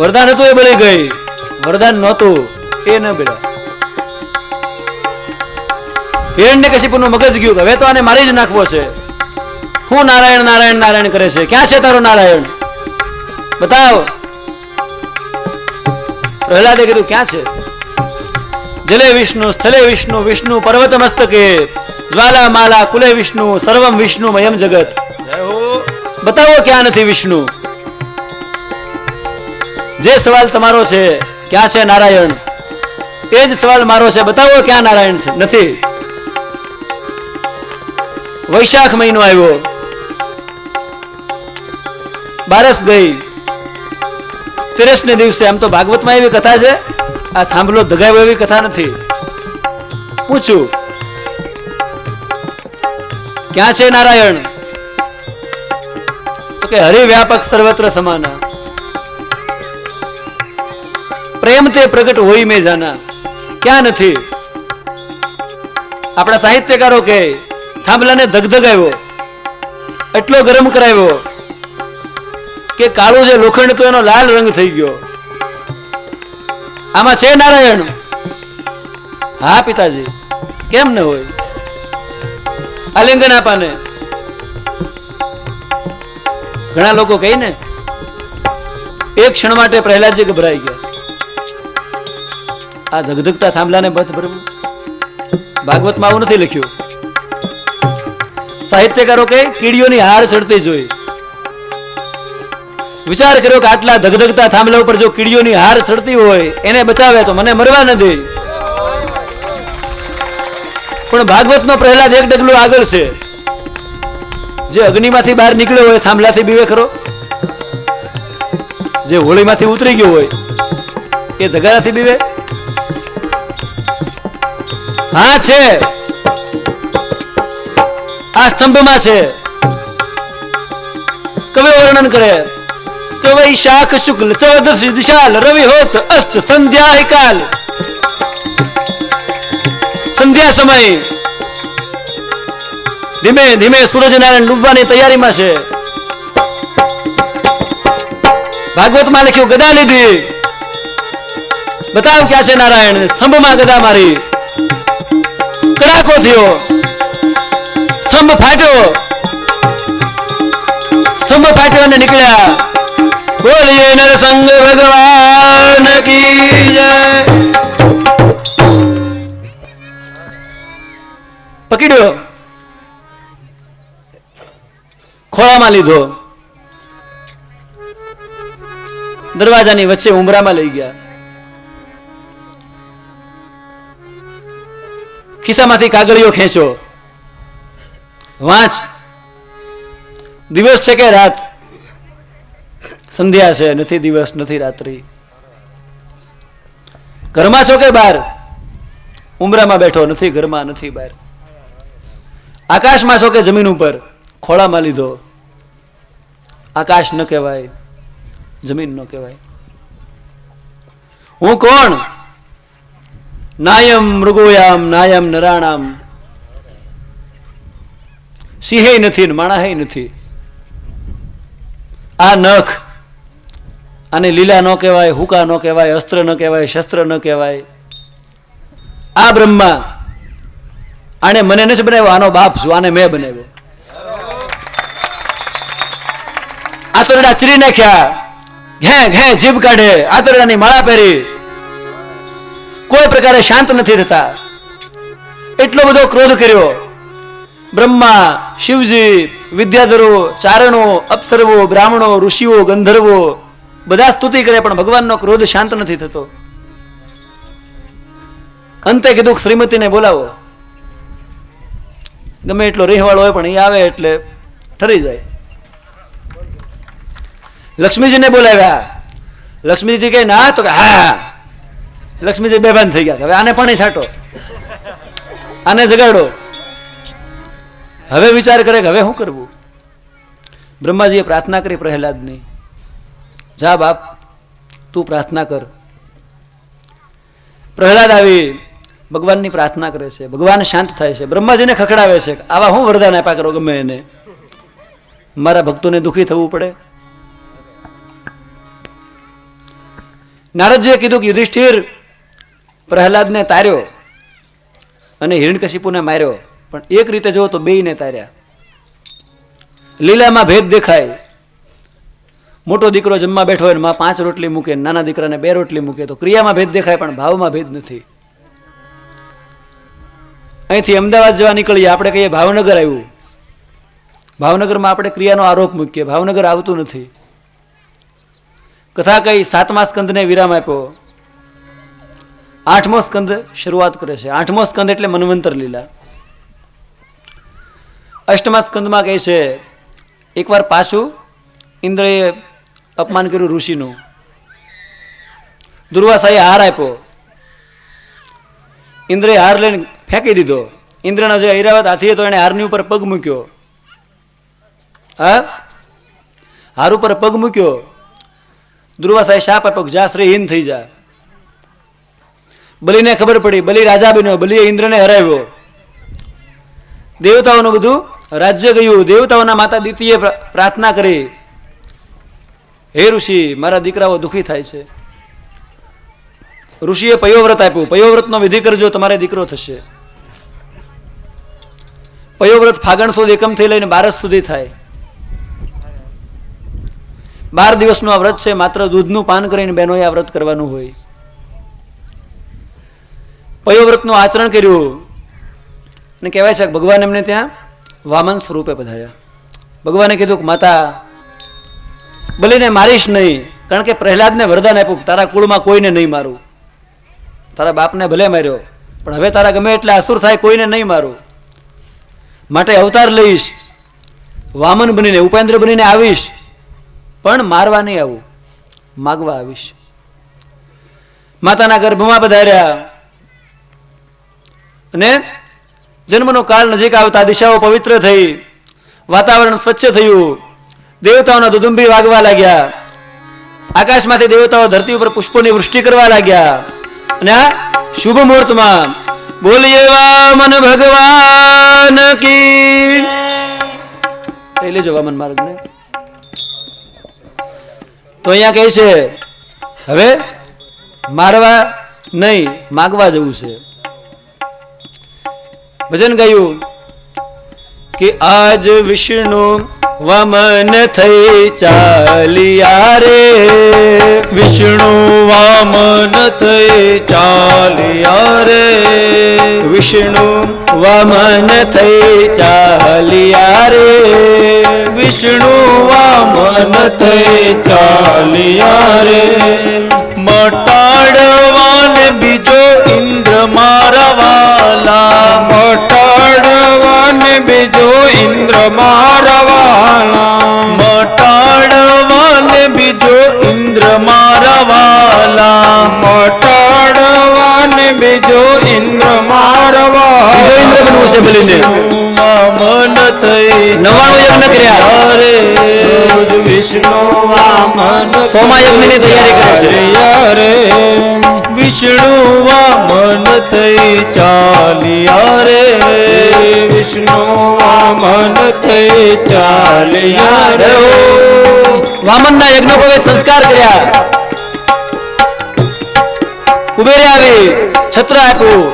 વરદાન હતું એ બળી ગઈ. વરદાન નહોતું એ ન બળ્યા. હિરણ્ય કશિપુનું મગજ ગયું હવે તો આને મારી જ નાખવો છે. હું નારાયણ નારાયણ નારાયણ કરે છે. ક્યાં છે તારો નારાયણ? બતાવ. પ્રહલાદે કીધું ક્યાં છે? જલે વિષ્ણુ સ્થલે વિષ્ણુ વિષ્ણુ પર્વત મસ્તકે જ્વાલા માલા કુલે વિષ્ણુ સર્વમ વિષ્ણુ મયમ જગત બતાવો ક્યાં નથી વિષ્ણુ? જે સવાલ તમારો છે, ક્યાં છે નારાયણ? એ જ સવાલ મારો છે, બતાવો ક્યાં નારાયણ છે? નથી. વૈશાખ મહિનો આવ્યો. બારસ ગઈ. તેરસ ને દિવસે, આમ તો ભાગવતમાં એવી કથા છે, આ થાંભલો ધગાવ્યો એવી કથા નથી. પૂછું. ક્યાં છે નારાયણ? તો કે હરિ વ્યાપક સર્વત્ર સમાના. પ્રેમ તે પ્રગટ હોય મેં જાના. ક્યાં નથી? આપણા સાહિત્યકારો કે, થાંભલાને ધગધગાવ્યો, એટલો ગરમ કરાવ્યો કે કાળું જે લોખંડ તો એનો લાલ રંગ થઈ ગયો. આમાં છે નારાયણ? હા, પિતાજી. કેમ ન હોય? આલિંગન આપાને. ઘણા લોકો કહી ને, એક ક્ષણ માટે પ્રહલાદજી ગભરાઈ ગયા. આ ધગધગતા થાંભલાને બધ ભરવું? ભાગવતમાં આવું નથી લખ્યું. સાહિત્યકારો કે કીડીઓની હાર ચડતી જોઈ. વિચાર કર્યો કે આટલા ધગધગતા થાંભલા ઉપર જો કીડીઓની હાર ચડતી હોય, એને બચાવે તો મને મરવા ન દે. પણ ભાગવતનો પ્રહલાદ એક ડગલું આગળ છે. જે અગ્નિમાંથી બહાર નીકળ્યો હોય, થાંભલાથી બીવે ખરો? જે હોળીમાંથી ઉતરી ગયો હોય, એ ધગારાથી બીવે? હા, છે. આ સ્તંભમાં છે. કવિ વર્ણન કરે, તો વૈ શાખ શુક્લ ચૌદશી દિશાલ રવિ હોત અસ્ત સંધ્યા કાલ. સંધ્યા સમય. ધીમે ધીમે સૂરજનારાયણ ડૂબવાની તૈયારીમાં છે. ભાગવતમાં લખ્યું, ગદા લીધી. બતાવ ક્યાં છે નારાયણ? સ્તંભમાં ગદા મારી. કડાકો થયો. સ્તંભ ફાટ્યો. સ્તંભ ફાટ્યો અને નીકળ્યા. બોલીએ નરસંગ ભગવાન કી જય. પકડ્યો. ખોળામાં લીધો. દરવાજાની વચ્ચે ઉમરામાં લઈ ગયા. ખિસ્સામાંથી કાગળીઓ ખેંચો. વાંચ. દિવસ છે કે રાત? સંધ્યા છે, નથી દિવસ, નથી રાત્રિ. ઘરમાં છો કે બહાર? ઉમરામાં બેઠો, નથી ઘરમાં, નથી બહાર. આકાશમાં છો કે જમીન ઉપર? ખોળામાં લીધો. આકાશ ન કહેવાય, જમીન ન કહેવાય. હું કોણ? નાયમ મૃગોયામ, નાયમ નરાણામ. સિંહે નથી ને માણાહે નથી. આ નખ, આને લીલા ન કહેવાય, હુકા ન કહેવાય, અસ્ત્ર ન કહેવાય, શસ્ત્ર ન કહેવાય. આ બ્રહ્મા, આને મને નથી બનાવ્યો, આનો બાપ છું, આને મેં બનાવ્યો. આતરડા ચીરી નાખ્યા. ઘે ઘે જીભ કાઢે આતરડાની માળા પહેરી. કોઈ પ્રકારે શાંત નથી થતા એટલો બધો ક્રોધ કર્યો. બ્રહ્મા, શિવજી, વિદ્યાધરો, ચારણો, અપ્સરવો, બ્રાહ્મણો, ઋષિઓ, ગંધર્વો, બધા સ્તુતિ કરે પણ ભગવાનનો ક્રોધ શાંત નથી થતો. અંતે કીધું, શ્રીમતીને બોલાવો. ગમે એટલો રહેવાળો હોય પણ એ આવે એટલે ઠરી જાય. લક્ષ્મીજીને બોલાવ્યા. લક્ષ્મીજી કહે, ના તો કે હા. લક્ષ્મીજી બેભાન થઈ ગયા હવે આને પાણી છાંટો. આને જગાડો. હવે વિચાર કરે કે હવે શું કરવું? બ્રહ્માજીએ પ્રાર્થના કરી પ્રહલાદની, જા બાપ, તું પ્રાર્થના કર. પ્રહલાદ આવી ભગવાનની પ્રાર્થના કરે છે. ભગવાન શાંત થાય છે. બ્રહ્માજીને ખખડાવે છે આવા હું વરદાન આપ્યા કરો ગમે એને? મારા ભક્તોને દુઃખી થવું પડે. નારદજીએ કીધું કે યુધિષ્ઠિર પ્રહલાદને તાર્યો અને હિરણ્યકશિપુને માર્યો. પણ એક રીતે જુઓ તો બેયને તાર્યા. લીલામાં ભેદ દેખાય. મોટો દીકરો જમવા બેઠો હોયમાં પાંચ રોટલી મૂકે, નાના દીકરાને બે રોટલી મૂકે, તો ક્રિયામાં ભેદ દેખાય પણ ભાવમાં ભેદ નથી. અહીંથી અમદાવાદ જવા નીકળીએ, આપણે કહીએ ભાવનગર આવ્યું. ભાવનગરમાં આપણે ક્રિયાનો આરોપ મૂકીએ, ભાવનગર આવતું નથી. કથા કઈ સાતમા સ્કંદને વિરામ આપ્યો. આઠમો સ્કંદ શરૂઆત કરે છે. આઠમો સ્કંદ એટલે મનવંતર લીલા. અષ્ટમા સ્કંદમાં કહે છે, એકવાર પાછું ઇન્દ્રએ અપમાન કર્યું ઋષિનું. દુર્વાસાએ હાર આપ્યો. ઇન્દ્રએ હાર લઈને ફેંકી દીધો. ઇન્દ્રનો જે ઐરાવત હાથી હતો એને હારની ઉપર પગ મૂક્યો. હા? હાર ઉપર પગ મૂક્યો. દુર્વાસાએ શાપ આપ્યો જા શ્રીહીન થઈ જા. બલિને ખબર પડી, બલિ રાજા બન્યો બલિએ ઇન્દ્રને હરાવ્યો. દેવતાઓનું બધું રાજ્ય ગયું, દેવતાઓના માતા દીતીએ પ્રાર્થના કરી. હે ઋષિ, મારા દીકરાઓ, દુઃખી થાય છે. ઋષિએ પયોવ્રત આપ્યું, પયોવ્રતનો વિધિ કરજો, તમારે દીકરો થશે. પયોવ્રત ફાગણ સુધી એકમથી લઈને બારસ સુધી થાય. બાર દિવસનું આ વ્રત છે, માત્ર દૂધનું પાન કરીને બહેનોએ આ વ્રત કરવાનું હોય. પયોવ્રતનું આચરણ કર્યું. અને કહેવાય છે કે ભગવાન એમને ત્યાં વામન સ્વરૂપે પધાર્યા. ભગવાને કીધું કે, માતા બલીને મારીશ નહીં, કારણ કે પ્રહલાદને વરદાન આપ્યું તારા કુળમાં કોઈને નહીં મારું. તારા બાપને ભલે માર્યો, પણ હવે તારા ગમે એટલે અસુર થાય કોઈને નહીં મારું. માટે અવતાર લઈશ, વામન બનીને, ઉપેન્દ્ર બનીને આવીશ, પણ મારવા નહીં આવું, માગવા આવીશ. માતાના ગર્ભમાં પધાર્યા. અને જન્મનો કાળ નજીક આવતા દિશાઓ પવિત્ર થઈ, વાતાવરણ સ્વચ્છ થયું. દેવતાઓના દુદુંબી વાગવા લાગ્યા. આકાશમાંથી દેવતાઓ ધરતી ઉપર પુષ્પોની વૃષ્ટિ કરવા લાગ્યા. અને આ શુભ મુહૂર્તમાં બોલીએ, વામન ભગવાન કી. એ લેજો વામન માર્ગને. તો અહીંયા કહે છે, હવે મારવા નહીં, માગવા જવું છે. ભજન ગાયું કે આજ વિષ્ણુ વમન થઈ ચાલિયા રે. વિષ્ણુ વામન થઈ ચાલ્યા રે. વિષ્ણુ વમન થઈ ચાલિયા રે. વિષ્ણુ વામન થઈ ચાલ્યા રે. મટાડવાને બીજો ઇન્દ્ર મારવાલા મટાડવાને બીજો ઇન્દ્ર મારવાલા મટાડવાને બીજો ઇન્દ્ર મારા બીજો ઇન્દ્ર બનવું છે બલીને. મન થઈ નવ્વાણું યજ્ઞ કર્યા. અરે વિષ્ણુ વામન સોમા યજ્ઞની તૈયારી કરે છે. અરે વિષ્ણુ વામન થઈ ચાલ્યા રે વિષ્ણુ વામન થઈ ચાલ્યા રે વામનના યજ્ઞોપવેત સંસ્કાર કર્યા. કુબેરે આવી, છત્ર આપ્યું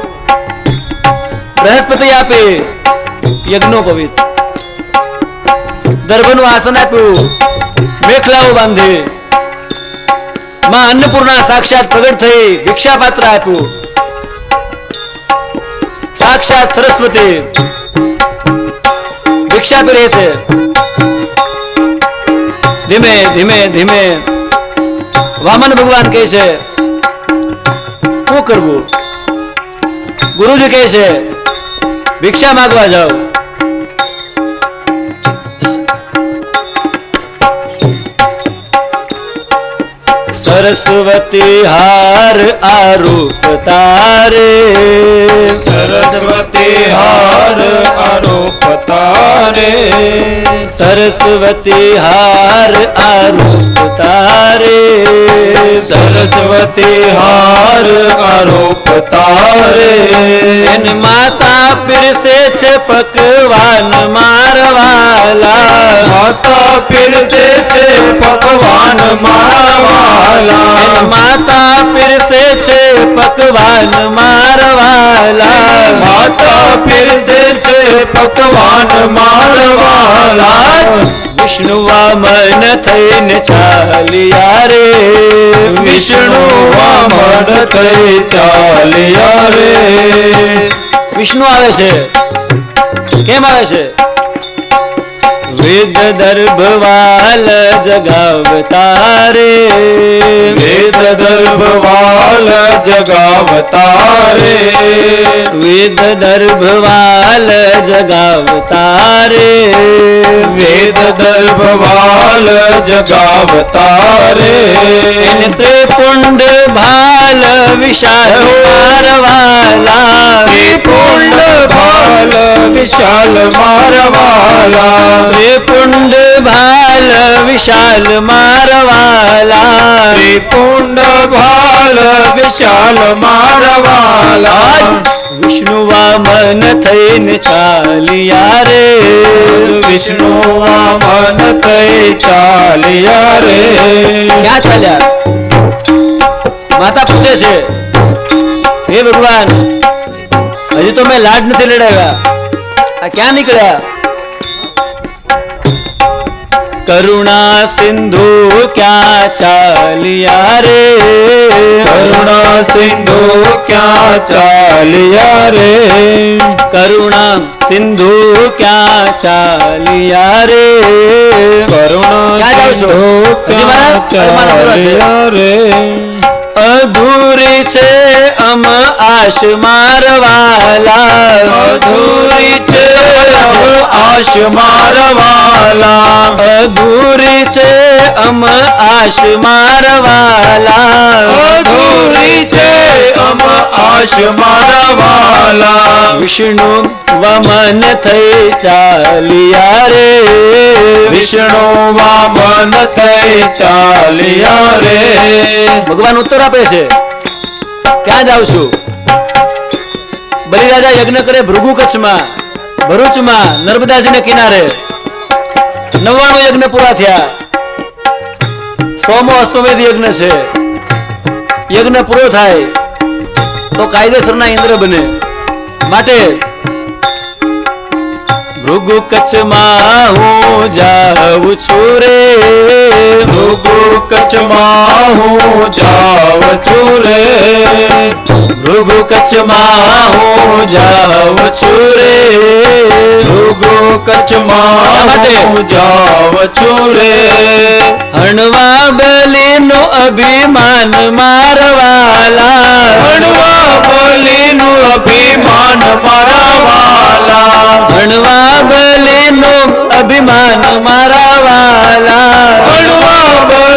બૃહસ્પતિ આપે યજ્ઞોપવિત દર્ભનું આસન આપ્યું, મેખલાઓ બાંધે. માં અન્નપૂર્ણા સાક્ષાત પ્રગટ થઈ ભિક્ષા પાત્ર આપ્યું. સાક્ષાત સરસ્વતી. ભિક્ષા પીરે છે ધીમે ધીમે ધીમે વામન ભગવાન કહે છે શું કરવું ગુરુજી કહે છે ભિક્ષા માંગવા જાઓ સરસ્વતી હાર આરૂપ તારે સરસ્વતી હાર આરોપ તારે સરસ્વતી હાર આરોપ તારે સરસ્વતી હાર આરોપ તારે માતા પીરસે છે પકવાન મારવાલા માતા પીરસે છે પકવાન મારવાલા માતા પીરસે છે પકવાન મારવાલા માતા પીરસે છે પકવાન મારવાલા વિષ્ણુવા મન થઈને ચાલ્યા રે વિષ્ણુવા મન થઈ ચાલ્યા રે વિષ્ણુ આવે છે? કેમ આવે છે? વેદ દર્ભવાલ જગાવતા રે વેદ દર્ભવાલ જગાવતા રે વેદ દર્ભવાલ જગાવતા રે વેદ દર્ભવાલ જગાવતા રે ત્રિપુંડ ભાલ વિશાલ મારવાલા. ત્રિપુંડ ભાલ વિશાલ મારવાલા. ત્રિપુંડ ભાલ વિશાલ મારવાલા ત્રિપુંડ ભાલ વિશાલ મારવાલા વિષ્ણુ વામન થઈને ચાલ્યા રે વિષ્ણુ વામન થઈ ચાલ્યા રે ક્યાં ચાલ્યા માતા પૂછે છે હે ભગવાન હજી તો મેં લાડ નથી લડાવ્યા આ ક્યાં નીકળ્યા કરુણા સિંધુ ક્યાં ચાલિયા રે? કરુણા સિંધુ ક્યાં ચાલિયા રે? કરુણા સિંધુ ક્યાં ચાલિયા રે? કરુણા ક્યાં જાઓ છો? સિંધુ હજી મારા- ક્યાં મારા બોલવા આશ મારવાલા. અધૂરી છે અમ આશ મારવાલા. અધૂરી છે અમ આશ મારવાલા. વિષ્ણુ વમન થઈ ચાલિયા રે. વિષ્ણુ વામન થઈ ચાલ્યા રે. ભગવાન ઉત્તર આપે છે. ક્યાં જાઉં છું? બલિરાજા યજ્ઞ કરે ભૃગુ કચ્છમાં. ભરૂચમાં નર્મદાજીના કિનારે નવ્વાણું યજ્ઞ પૂરા થયા. સોમો અશ્વમેધ યજ્ઞ છે. યજ્ઞ પૂરો થાય તો કાયદેસરના ઇન્દ્ર બને. માટે ભૃગુ કચ્છમાં હું જાઉં છું રે. ભૃગુ કચ્છમાં હું જાઉં છું રે. ભૃગુ કચ્છમાં હું જાઉં છું રે. ભૃગુ કચ્છમાં? હું જાઉં છું રે. હણવા બલીનો અભિમાન મારવાલા હણવા બોલીનું અભિમાન મારવાલા હણવા બલીનું અભિમાન મારવાલા હણવા બોલીનું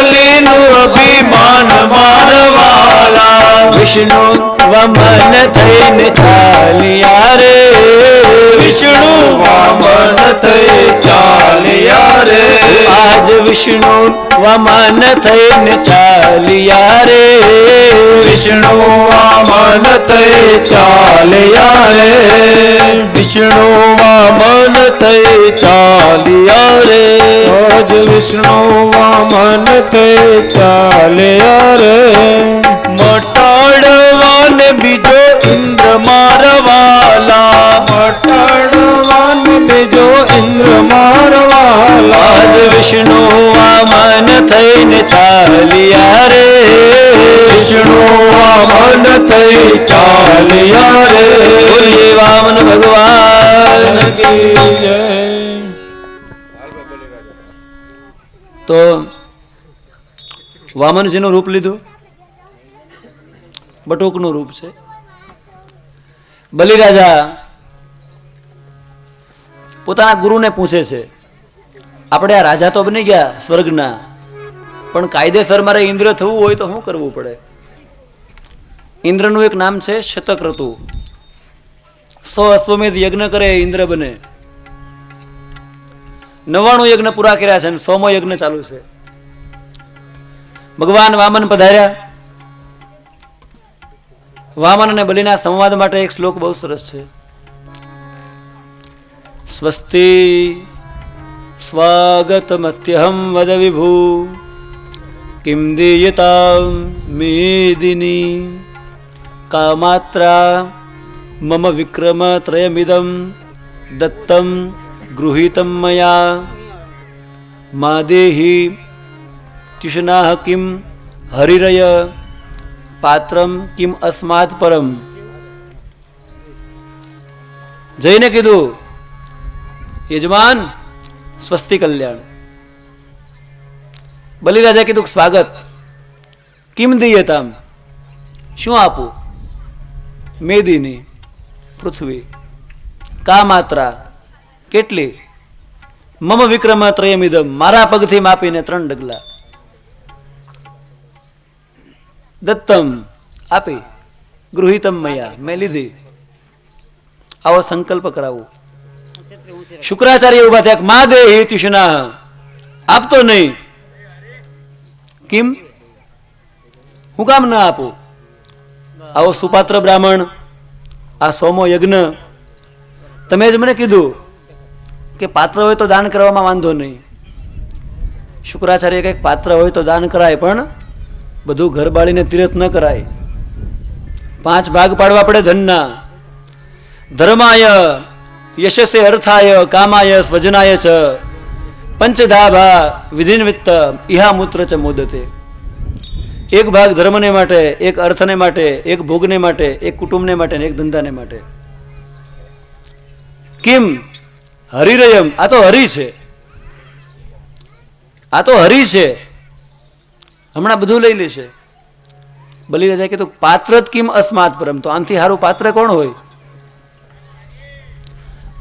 વિષ્ણુ વમન થઈને ચાલ્યા રે. વિષ્ણુ વામન થઈ ચાલ્યા રે. વિષ્ણુ વામન થઈ ચાલ્યા રે. આજ વિષ્ણુ વામન થઈ ચાલ્યા રે. મટાડવાન બીજો ઇન્દ્ર મારવાલા. મટાડવાન બીજો ઇન્દ્ર મારવાલા. આજ વિષ્ણુ ચાલ્યા રે, વિષ્ણુ વામન થઈ ચાલ્યા રે. બોલીએ વામન ભગવાન તો વામનજીનું રૂપ લીધું? બટુકનું રૂપ છે. બલિરાજા પોતાના ગુરુને પૂછે છે, આપણે આ રાજા તો બની ગયા સ્વર્ગના? પણ કાયદેસર મારે ઇન્દ્ર થવું હોય તો શું કરવું પડે? ઇન્દ્રનું એક નામ છે શતક્રતુ સો અશ્વમેધ યજ્ઞ કરે, ઇન્દ્ર બને. નવાણું યજ્ઞ પૂરા કર્યા છે અને સોમો યજ્ઞ ચાલુ છે. ભગવાન વામન પધાર્યા. વામન અને બલિના સંવાદ માટે એક શ્લોક બહુ સરસ છે. સ્વસ્તિ સ્વાગતમત્યહમ વદ વિભુ. કિમ દીયતા મેદિની કામાત્રા મમ વિક્રમ ત્રયમિદમ દત્તમ ગૃહીતમ મયા મા દેહી ત્યુષનાહ કિમ હરિરય પાત્રમ કિમ અસ્માત પરમ જઈને કીધું યજમાન સ્વસ્તિ કલ્યાણ બલિરાજા કીધું સ્વાગત. કિમ દીયતામ શું આપું? મેદીની, પૃથ્વી કા માત્રા કેટલી? મમ વિક્રમ ત્રયમિદમ મારા પગથી માપીને ત્રણ ડગલા. દત્તમ, આપી. ગૃહિતમ મયા, મેં લીધી. આવો સંકલ્પ કરાવું. શુક્રાચાર્ય ઊભા થયા મા દે હેતુષના આપતો નહીં. કેમ? હું કામ ના આપું? આવો સુપાત્ર બ્રાહ્મણ, આ સોમો યજ્ઞ. તમે જ મને કીધું કે પાત્ર હોય તો દાન કરવામાં વાંધો નહીં. શુક્રાચાર્ય કંઈક પાત્ર હોય તો દાન કરાય, પણ બધું ઘર બાળીને તીરથ ન કરાય. પાંચ ભાગ પાડવા પડે ધનના. ધર્માય, યશસે અર્થાય, કામાય, સ્વજનાય ચ. પંચધાભા ઇહા મૂત્ર ચ મોદતે. એક ભાગ ધર્મને માટે, એક અર્થને માટે, એક ભોગને માટે, એક કુટુંબને માટે એક ધંધાને માટે. કેમ? હરિરયમ. આ તો હરિ છે. આ તો હરિ છે. હમણાં બધું લઈ લેશે. બલિરાજા કીધું પાત્ર જ કિમ અસ્માત પરમ? તો આનથી સારું પાત્ર કોણ હોય?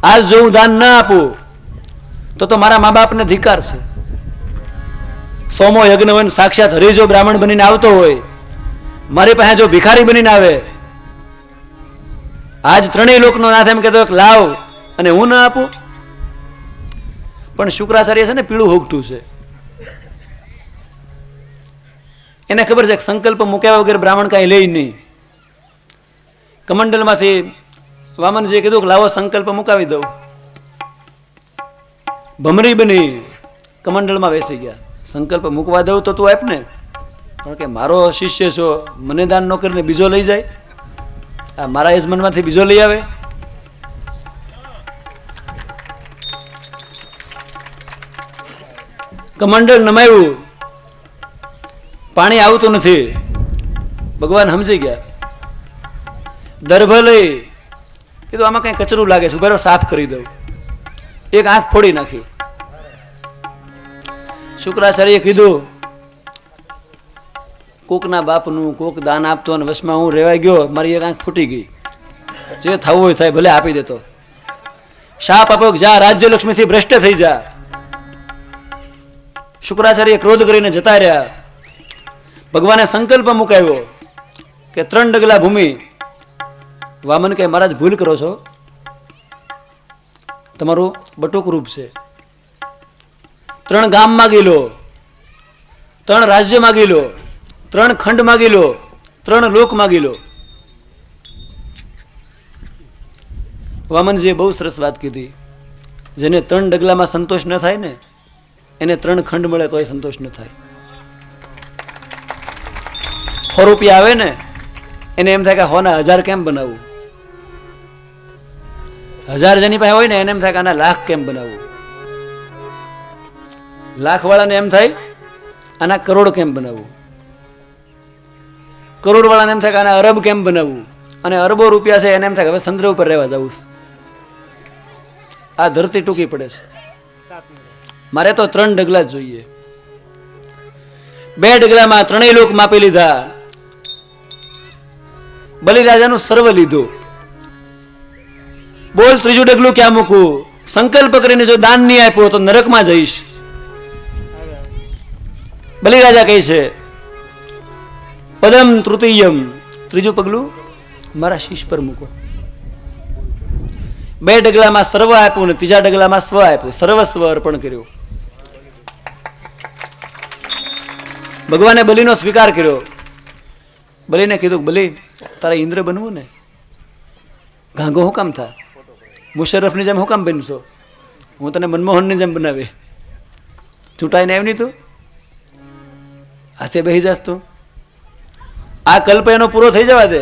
આજ જો હું દાન ના આપું તો તો મારા મા બાપને ધિકાર છે. સોમો યજ્ઞ હોય સાક્ષાત હરી જો બ્રાહ્મણ બનીને આવતો હોય, મારી પાસે જો ભિખારી બનીને આવે, આજ ત્રણેય લોકનો નાથ એમ કહેતો લાવ અને હું ના આપું. પણ શુક્રાચાર્ય છે ને પીળું હોગઠું છે. એને ખબર છે સંકલ્પ મૂક્યા વગર બ્રાહ્મણ કાંઈ લે નહીં. કમંડલમાંથી વામનજીએ કીધું કે લાવો સંકલ્પ મુકાવી દઉં. ભમરી બની કમંડળમાં બેસી ગયા. સંકલ્પ મૂકવા દઉં તો તું આપ ને કારણ કે મારો શિષ્ય છો, મને દાન ન કરીને બીજો લઈ જાય. આ મારા યજમાનમાંથી બીજો લઈ આવે. કમંડળ નમાયું. પાણી આવતું નથી. ભગવાન સમજી ગયા. દર્ભ લઈ કીધું, આમાં કઈ કચરું લાગે છે ઉભેરો સાફ કરી દઉં. એક આંખ ફોડી નાખી. શુક્રાચાર્યએ કીધું, કોકના બાપનું કોક દાન આપતો અને વશમાં હું રેવાઈ ગયો, મારી એક આંખ ફૂટી ગઈ. જે થવું હોય થાય, ભલે આપી દેતો. શાપ આપો જા, રાજ્યલક્ષ્મીથી ભ્રષ્ટ થઈ જા. શુક્રાચાર્ય ક્રોધ કરીને જતા રહ્યા. ભગવાને સંકલ્પ મુકાવ્યો કે ત્રણ ડગલા ભૂમિ. વામન કે મહારાજ, ભૂલ કરો છો. તમારું બટુક રૂપ છે. ત્રણ ગામ માગી લો ત્રણ રાજ્ય માગી લો ત્રણ ખંડ માગી લો ત્રણ લોક માગી લો વામનજીએ બહુ સરસ વાત કીધી. જેને ત્રણ ડગલામાં સંતોષ ન થાય ને, એને ત્રણ ખંડ મળે તોય સંતોષ ન થાય. સો રૂપિયા આવે ને, એને એમ થાય કે હોના હજાર કેમ બનાવવું હજાર જેની પાસે હોય ને, એને એમ થાય કે આના લાખ કેમ બનાવવું લાખ વાળાને એમ થાય, આના કરોડ કેમ બનાવવું? કરોડ વાળાને એમ થાય કે, આના અરબ કેમ બનાવવું? અને અરબો રૂપિયા છે, એને એમ થાય કે, હવે ચંદ્ર ઉપર રહેવા જવું આ ધરતી ટૂંકી પડે છે. મારે તો ત્રણ ડગલા જ જોઈએ. બે ડગલામાં ત્રણેય લોક માપી લીધા. બલિરાજાનું સર્વ લીધું. બોલ ત્રીજું ડગલું ક્યાં મૂકું? સંકલ્પ કરીને જો દાન નહીં આપ્યો તો નરકમાં જઈશ. બલિરાજા કહે છે, પદમ તૃતીયમ. ત્રીજું પગલું, મારા શીશ પર મૂકો. બે ડગલામાં સર્વ આપ્યું ને ત્રીજા ડગલામાં સ્વ આપ્યું. સર્વસ્વ અર્પણ કર્યું. ભગવાને બલિનો સ્વીકાર કર્યો. બલિને કીધું, બલિ, તારે ઇન્દ્ર બનવું ને? ગાંગો હું કામ થા મુશરફની જેમ હું કામ બનશો? હું તને મનમોહનની જેમ બનાવી ચૂંટાઈને આવ્યું નહીં તું? હાથે બેસી જાસ તું. આ કલ્પ એનો પૂરો થઈ જવા દે.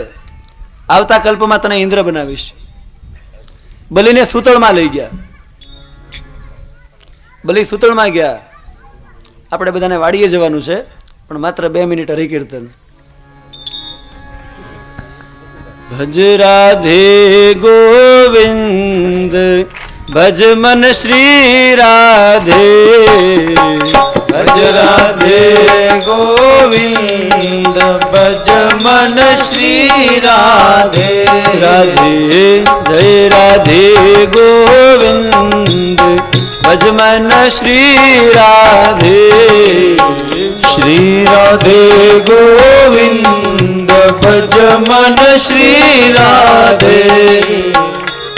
આવતા કલ્પમાં તને ઇન્દ્ર બનાવીશ. બલીને સૂતળમાં લઈ ગયા. બલી સૂતળમાં ગયા. આપણે બધાને વાડીએ જવાનું છે, પણ માત્ર બે મિનિટ હરિકીર્તન. ભજ રાધે ગોવિંદ, ભજ મન શ્રી રાધે. ભજ રાધે ગોવિંદ ભજ મન શ્રી રાધે રાધે જય રાધે ગોવિંદ ભજ મન શ્રી રાધે શ્રી રાધે ગોવિંદ ભજ મન શ્રી રાધે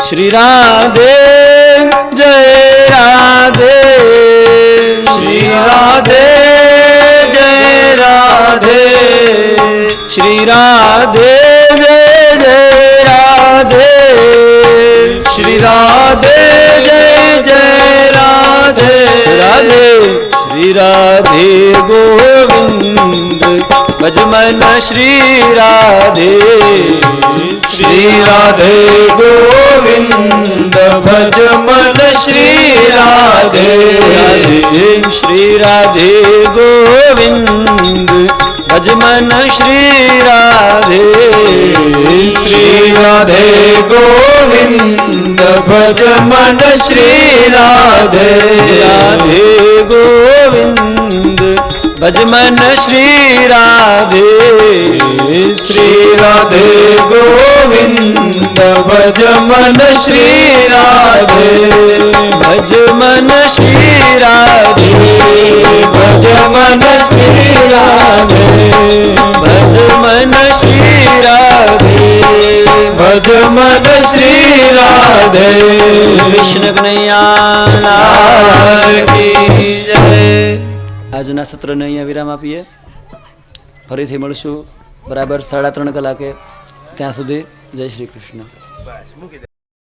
શ્રી રાધે જય રાધે શ્રી રાધે, જય રાધે. શ્રી રાધે, જય જય રાધે. શ્રી રાધે, જય જય રાધે. રાધે, શ્રી રાધે, ગોવિંદ. ભજમન શ્રી રાધે. શ્રી રાધે ગોવિંદ ભજમન શ્રી રાધે. રાધે શ્રી રાધે ગોવિંદ ભજમન શ્રી રાધે. શ્રી રાધે ગોવિંદ ભજમન શ્રી રાધે. રાધે ગોવિંદ ભજમન શ્રી રાધે શ્રી રાધે ગોવિંદ, ભજમન શ્રી રાધે, ભજમન શ્રી રાધે, ભજમન શ્રી રાધે, ભજમન શ્રી રાધે, ભજમન શ્રી રાધે. કૃષ્ણ કનૈયા જય. આજના સત્રને અહીંયા વિરામ આપીએ. ફરીથી મળશું. બરાબર સાડા ત્રણ કલાકે. ત્યાં સુધી જય શ્રી કૃષ્ણ.